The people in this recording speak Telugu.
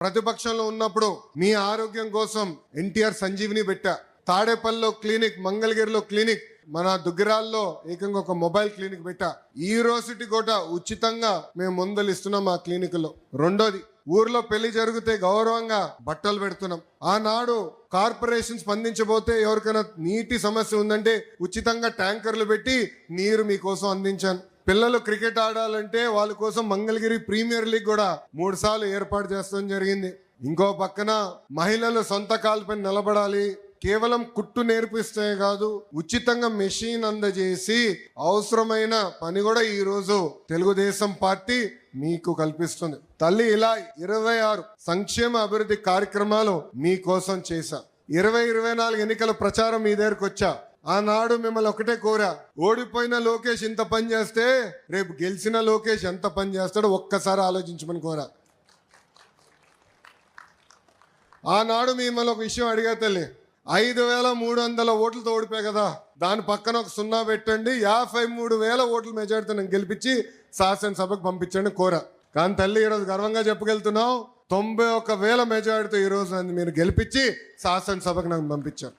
ప్రతిపక్షంలో ఉన్నప్పుడు మీ ఆరోగ్యం కోసం ఎన్టీఆర్ సంజీవిని పెట్టా. తాడేపల్లిలో క్లినిక్ మంగళగిరిలో క్లినిక్ మన దుగ్గిరాల్లో ఏకంగా ఒక మొబైల్ క్లినిక్ పెట్టా. ఈ రోజుటి కూడా ఉచితంగా మేము మందులు ఇస్తున్నాం ఆ క్లినిక్లో. రెండోది ఊర్లో పెళ్ళి జరిగితే గౌరవంగా బట్టలు పెడుతున్నాం. ఆనాడు కార్పొరేషన్ స్పందించబోతే ఎవరికైనా నీటి సమస్య ఉందంటే ఉచితంగా ట్యాంకర్లు పెట్టి నీరు మీకోసం అందించాను. పిల్లలు క్రికెట్ ఆడాలంటే వాళ్ళ కోసం మంగళగిరి ప్రీమియర్ లీగ్ కూడా మూడు సార్లు ఏర్పాటు చేస్తాం జరిగింది. ఇంకో పక్కన మహిళలు సొంత కాలుపై నిలబడాలి. కేవలం కుట్టు నేర్పిస్తే కాదు ఉచితంగా మెషిన్ అందజేసి అవసరమైన పని కూడా ఈ రోజు తెలుగుదేశం పార్టీ మీకు కల్పిస్తుంది. తల్లి ఇలా ఇరవై ఆరు సంక్షేమ అభివృద్ధి కార్యక్రమాలు మీకోసం చేశా. ఇరవై ఇరవై నాలుగు ఎన్నికల ప్రచారం మీ దగ్గరకు వచ్చా? ఆనాడు మిమ్మల్ని ఒకటే కోరా. ఓడిపోయిన లోకేష్ ఇంత పని చేస్తే రేపు గెలిచిన లోకేష్ ఎంత పని చేస్తాడో ఒక్కసారి ఆలోచించమని కోరా. ఆనాడు మిమ్మల్ని ఒక విషయం అడిగా తల్లి. ఐదు వేల మూడు వందల ఓట్లతో ఓడిపోయా కదా. దాని పక్కన ఒక సున్నా పెట్టండి యాభై మూడు వేల ఓట్ల మెజారిటీ నేను గెలిపించి శాసనసభకు పంపించండి కోరా. కానీ తల్లి ఈరోజు గర్వంగా చెప్పగలుగుతున్నావు తొంభై ఒక వేల మెజారిటీతో ఈరోజు నన్ను మీరు గెలిపించి శాసనసభకు నాకు పంపించారు.